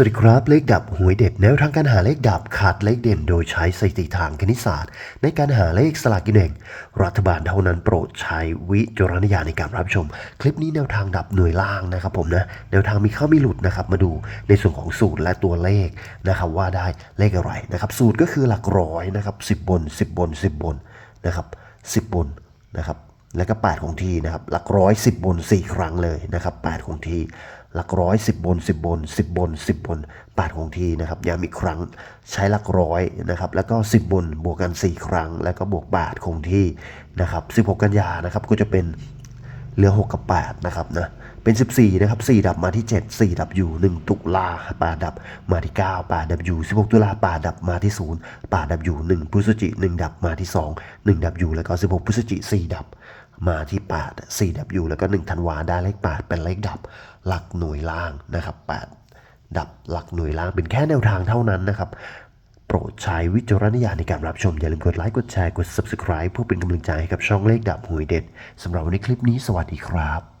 สวัสดีครับ เลขดับหวยเด็ดแนวทางการหาเลขดับขาดเลขเด่น โดยใช้สถิติทางคณิตศาสตร์ ในการหาเลขสลากกินแบ่งรัฐบาลเท่านั้นโปรดใช้วิจารณญาณในการรับชม คลิปนี้แนวทางดับหน่วยล่างนะครับผมนะแนวทางมีเข้ามีหลุดนะครับมาดูในส่วนของสูตรและตัวเลขนะครับว่าได้เลขอะไรนะครับสูตรก็คือหลักร้อยนะครับสิบบนสิบบนสิบบนนะครับสิบบนนะครับแล้วก็ 8 ของทีนะครับหลักร้อย10บน 4 ครั้งเลยนะครับ8ของที หลักร้อย 10 บน 10 บน 10 บน 10 บน8ของทีนะครับย้ำอีกครั้งใช้หลักร้อยนะครับแล้วก็ 10 บนบวกกัน 4 ครั้ง แล้วก็บวก8คงที่นะครับ16 กันยานะครับก็จะเป็นเหลือ 6 กับ 8 นะครับนะเป็น 14 นะครับ 4 ดับมาที่ 7 4 ดับอยู่1ตุลา8ดับมาที่9 8ดับอยู่16 ตุลา8ดับมาที่0 8ดับอยู่1พฤศจิ1ดับมาที่ 2 1 ดับอยู่แล้วก็ 16 พฤศจิ4ดับ มาที่8 4ดับอยู่แล้วก็1ธันวาได้เลข 8 เป็นเลขดับหลักหน่วยล่างนะครับ 8 ดับหลักหน่วยล่างเป็นแค่แนวทางเท่านั้นนะครับ โปรดใช้วิจารณญาณในการรับชม อย่าลืมกดไลค์กดแชร์กด subscribe เพื่อเป็นกำลังใจให้กับช่องเลขดับหวยเด็ดสำหรับวันนี้คลิปนี้สวัสดีครับ